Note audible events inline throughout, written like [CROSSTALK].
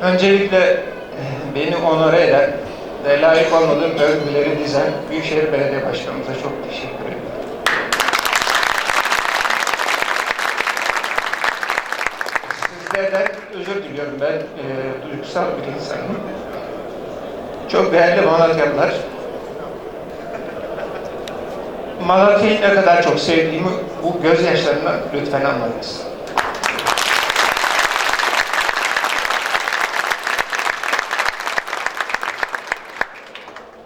Öncelikle beni onore eden ve layık olmadığım övgüleri dizen Büyükşehir Belediye Başkanımıza çok teşekkür ederim. Sizlerden özür diliyorum ben e, duygusal bir insanım. Çok değerli Malatyalılar. Malatya'yı ne kadar çok sevdiğimi bu gözyaşlarına lütfen anlayınız.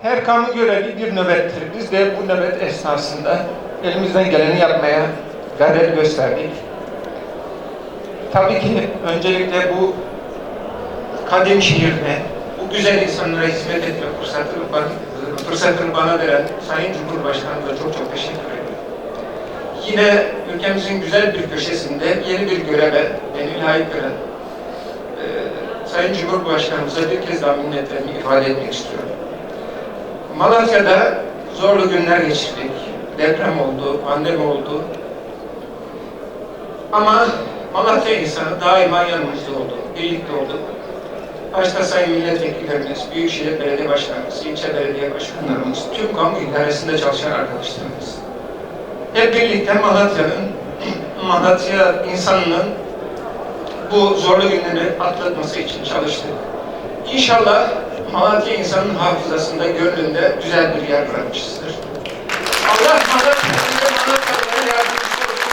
Her kamu görevi bir nöbettir. Biz de bu nöbet esnasında elimizden geleni yapmaya gayret gösterdik. Tabii ki öncelikle bu kadim şehirde bu güzel insanlara hizmet etme fırsatını, bana- fırsatını bana veren Sayın Cumhurbaşkanımıza çok çok teşekkür ederim. Yine ülkemizin güzel bir köşesinde yeni bir göreve beni layık gören e, Sayın Cumhurbaşkanımıza bir kez daha minnetlerimi ifade etmek istiyorum. Malatya'da zorlu günler geçirdik. Deprem oldu, pandemi oldu. Ama Malatya insanı daima yanımızda oldu, birlikte oldu. Başta sayın milletvekillerimiz, Büyükşehir Belediye Başkanımız, ilçe belediye başkanlarımız, tüm kamu idaresinde çalışan arkadaşlarımız. Hep birlikte Malatya'nın, [CLEARS THROAT] Malatya insanının bu zorlu günleri atlatması için çalıştık. İnşallah Malatya insanın hafızasında, gönlünde güzel bir yer bırakmışızdır. Allah Malatya'nın ve Malatyalılara yardımcısı olsun.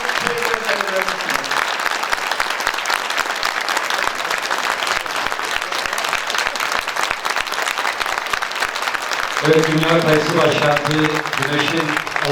Evet, Dünya Kayısı başlattığı Güneş'in